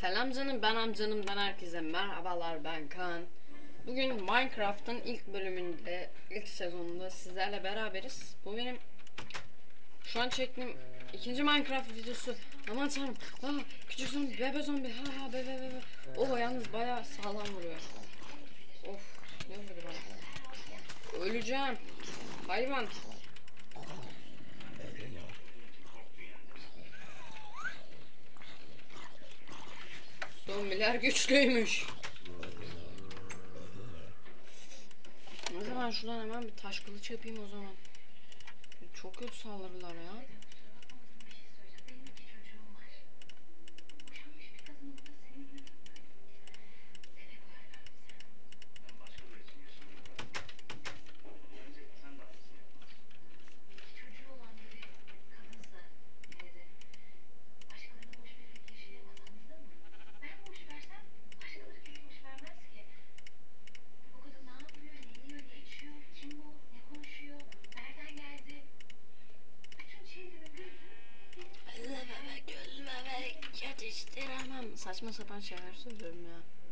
Selam canım ben amcanımdan herkese merhabalar ben Kaan. Bugün Minecraft'ın ilk bölümünde, ilk sezonunda sizlerle beraberiz. Bu benim şu an çektiğim ikinci Minecraft videosu. Aman tanrım. Aa, küçük zombi, bebe zombi. Ha ha bebe bebe. O yalnız bayağı sağlam vuruyor. Of ne vurdu bana? Öleceğim. Hayvan. Zombiler güçlüymüş. O zaman şuradan hemen bir taş kılıç yapayım o zaman. Çok kötü saldırılar ya. Saçma sapan şeyler söylüyorum ya.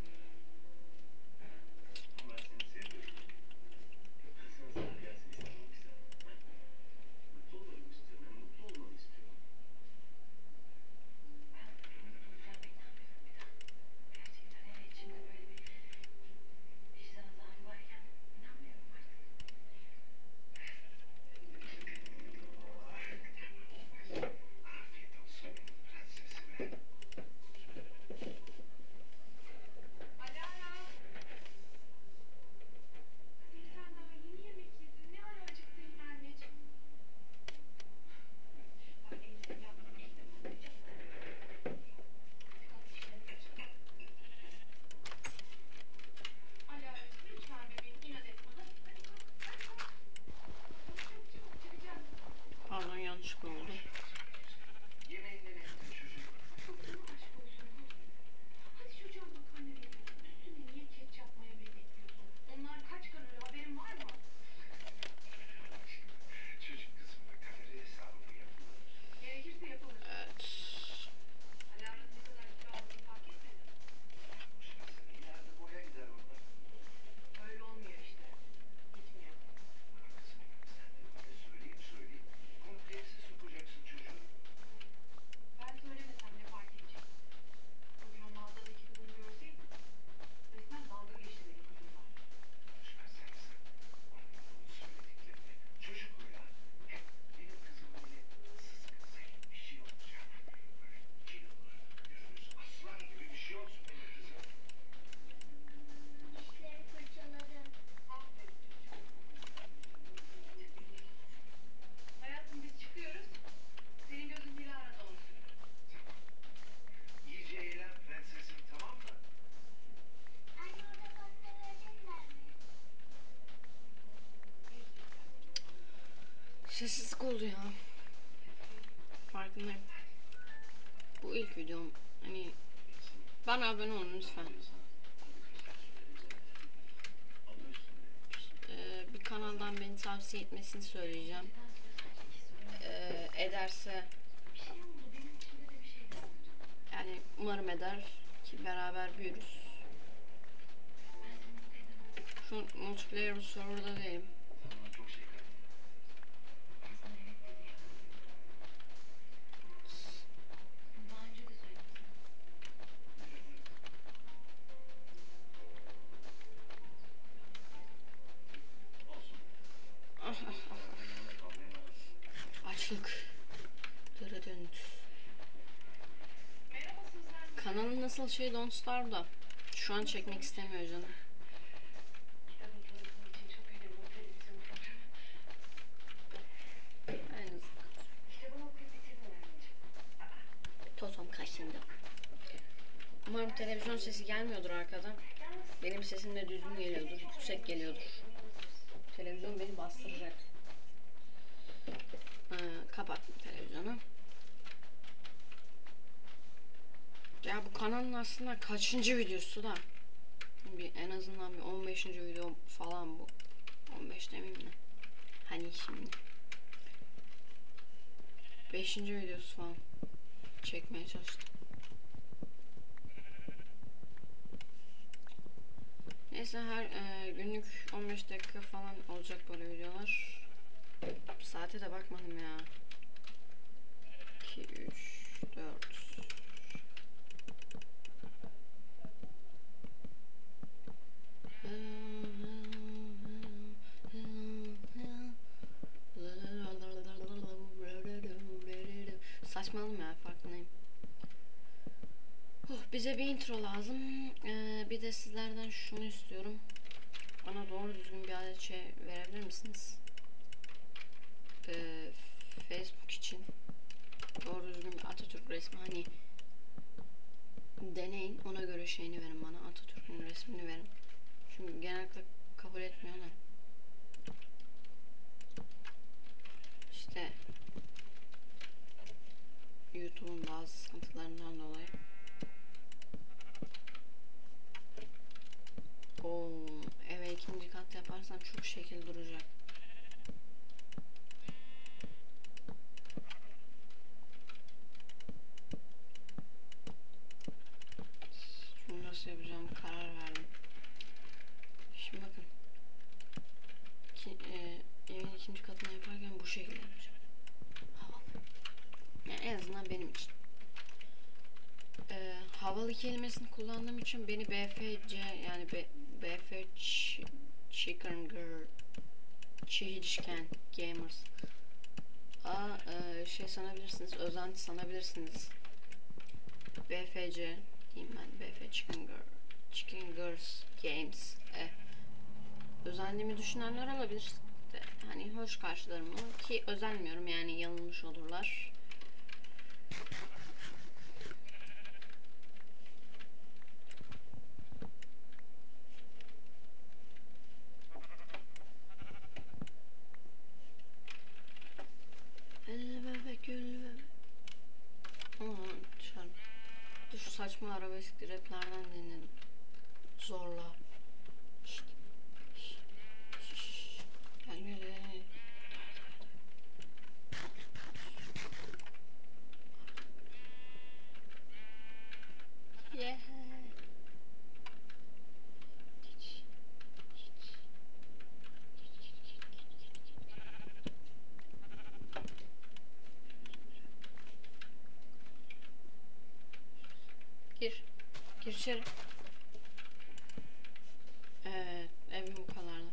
Bana abone olun lütfen. Ee, bir kanaldan beni tavsiye etmesini söyleyeceğim. Ee, ederse yani umarım eder ki beraber büyürüz. Şu multiplayer serverda değilim. Şey Don't Starve da şu an çekmek istemiyor canım. Totom kaşındı. Umarım televizyon sesi gelmiyordur arkadan. Benim sesim de düzgün geliyordur, yüksek geliyordur. Televizyon beni bastıracak. Ee, kapattım televizyonu. Ya bu kanalın aslında kaçıncı videosu da? Bir, en azından bir 15. video falan bu. 15 demeyeyim de. Hani şimdi. 5. videosu falan çekmeye çalıştım. Neyse her e, günlük 15 dakika falan olacak böyle videolar. Saate de bakmadım ya. 2, 3, 4, bize bir intro lazım. Ee, bir de sizlerden şunu istiyorum. Bana doğru düzgün bir adet şey verebilir misiniz? Ee, Facebook için doğru düzgün bir Atatürk resmi hani deneyin ona göre şeyini verin bana Atatürk'ün resmini verin. Çünkü genellikle kabul etmiyorlar. İşte YouTube'un bazı sıkıntılarından dolayı. Oo, eve ikinci kat yaparsam çok şekil duracak. Şunu nasıl yapacağım karar verdim. Şimdi bakın. İki, e, evin ikinci katını yaparken bu şekilde yapacağım. Yani en azından benim için. E, havalı kelimesini kullandığım için beni BFC yani B, BF Ch- Chicken Girl Çiğdişken Gamers A e, şey sanabilirsiniz, özenti sanabilirsiniz. BFC diyeyim ben, BF Chicken Girl Chicken Girls Games e. Özendiğimi düşünenler olabilir. De, hani hoş karşılarım ki özenmiyorum yani yanılmış olurlar. Gir içeri. Evet, evim bu kadardı.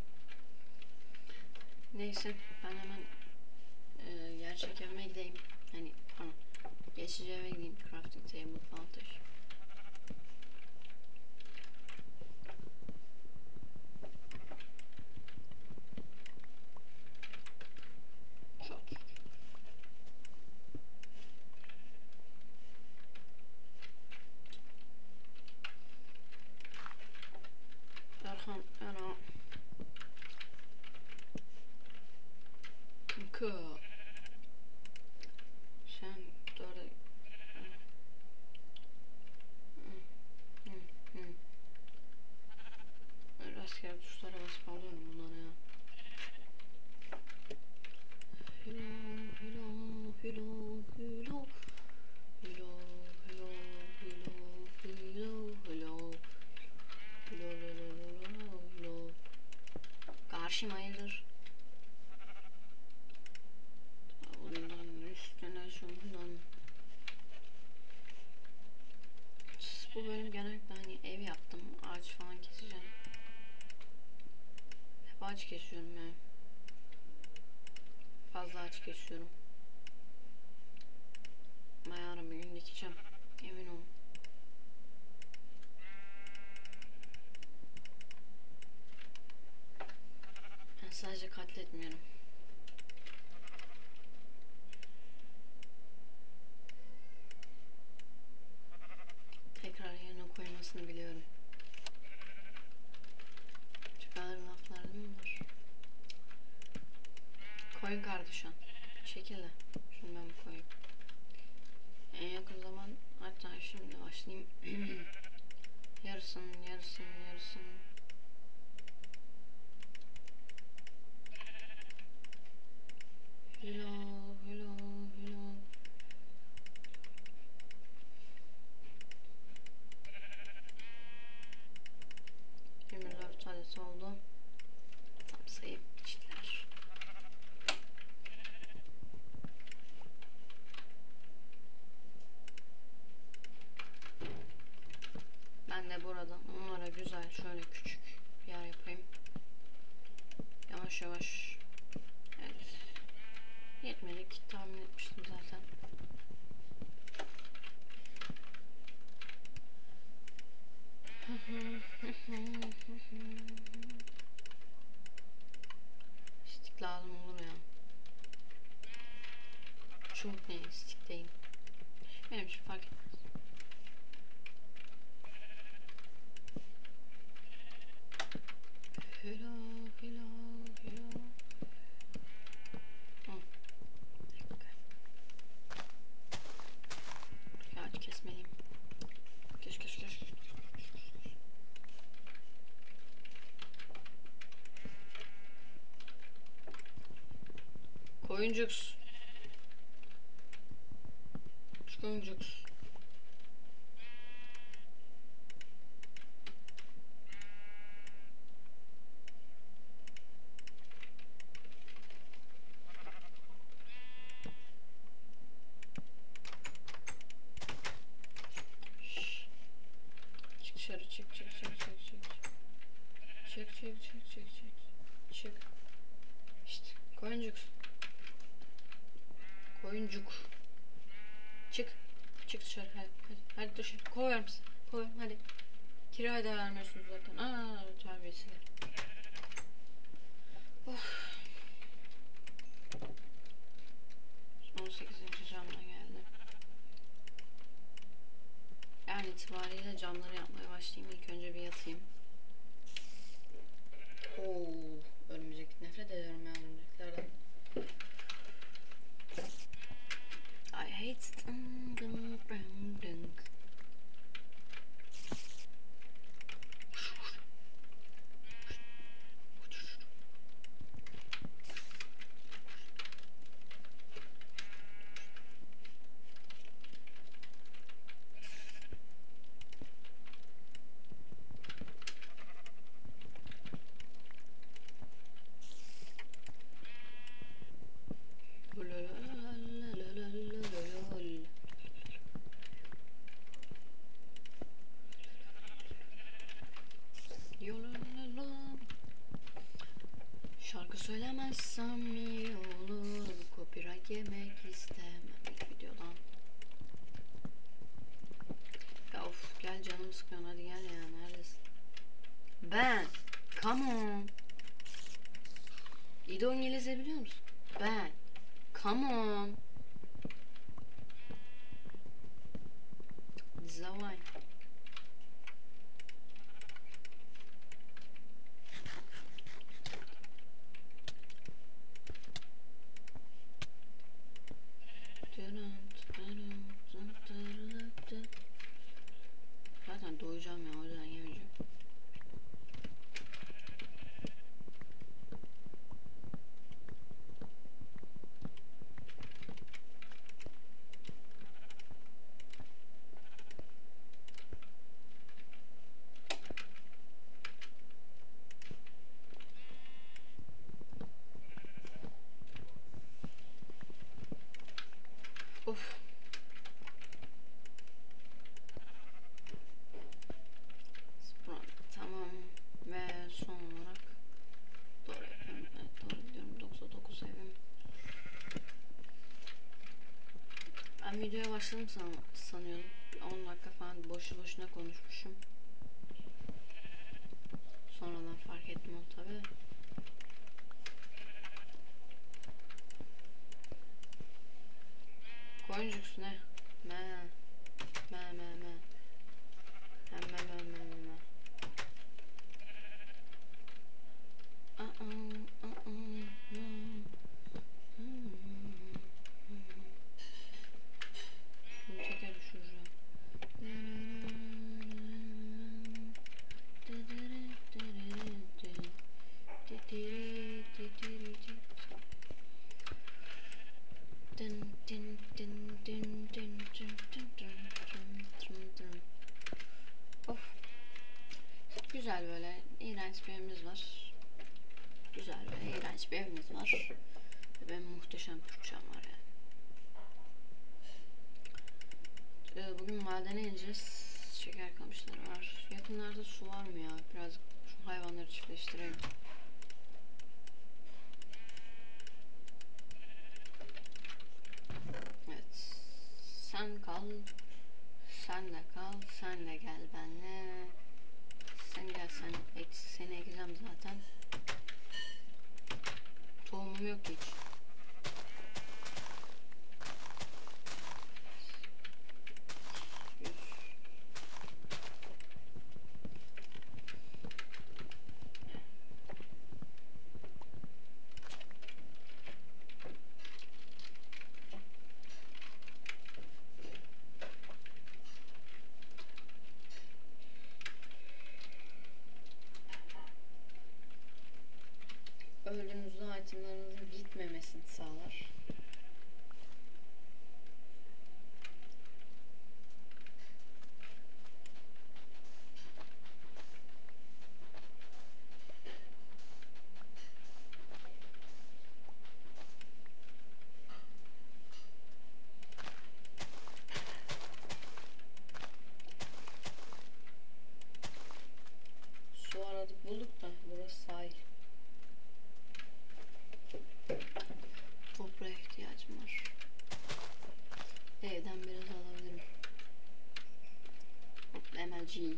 Neyse, ben hemen e, gerçek evime gideyim. Hani, pardon. Geçici eve gideyim. Crafting table falan taşı. Oyuncuks. Oyuncuks. Koyuncuk. Çık. Çık dışarı hadi. Hadi, hadi dışarı. Kovar mısın? Koy hadi. Kirayı da vermiyorsunuz zaten. Aa terbiyesizler. Of. 18. camla geldi. Yani itibariyle camları yapmaya başlayayım. İlk önce bir yatayım. Oo, örümcek. Nefret ediyorum ya örümceklerden. It's. Mm. Yemek istemem ilk videodan. Ya of gel canımı sıkıyorsun hadi gel ya neredesin? Ben Come on. İdo İngilizce biliyor musun? Ben Come on Zawaj Zaten doyacağım ya o yüzden yemeyeceğim. Of. Sprung. Tamam. Ve son olarak doğru yapıyorum. Evet doğru gidiyorum. 99 evim. Ben videoya başladım san sanıyorum. 10 dakika falan boşu boşuna konuşmuşum. Sonradan fark ettim onu tabi. Koyuncuksun he. Me. Me me me. Hem me me me me me. Aa, aa, Sen de kal. Sen de gel benle. Sen gel sen seni ekeceğim zaten. Tohumum yok hiç. follow. 己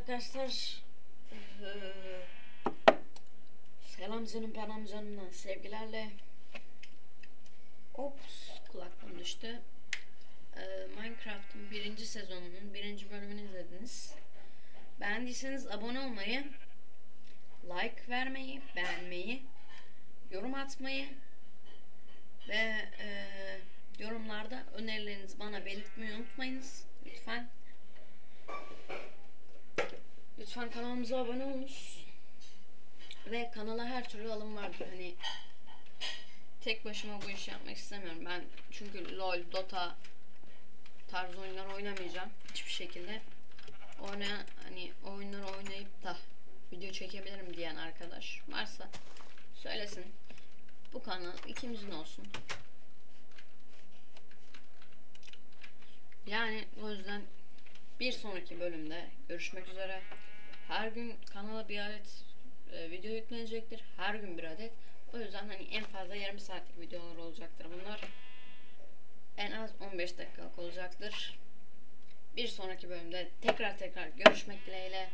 arkadaşlar. Eee, Selam canım ben amcanımla sevgilerle. Ops kulaklığım düştü. Eee, Minecraft'ın birinci sezonunun birinci bölümünü izlediniz. Beğendiyseniz abone olmayı, like vermeyi, beğenmeyi, yorum atmayı ve eee, yorumlarda önerilerinizi bana belirtmeyi unutmayınız. Lütfen. Lütfen kanalımıza abone olunuz. Ve kanala her türlü alım vardır. Hani tek başıma bu işi yapmak istemiyorum. Ben çünkü LoL, Dota tarzı oyunlar oynamayacağım hiçbir şekilde. Oyna hani oyunları oynayıp da video çekebilirim diyen arkadaş varsa söylesin. Bu kanal ikimizin olsun. Yani o yüzden bir sonraki bölümde görüşmek üzere. Her gün kanala bir adet e, video yüklenecektir. Her gün bir adet. O yüzden hani en fazla yarım saatlik videolar olacaktır bunlar. En az 15 dakikalık olacaktır. Bir sonraki bölümde tekrar tekrar görüşmek dileğiyle.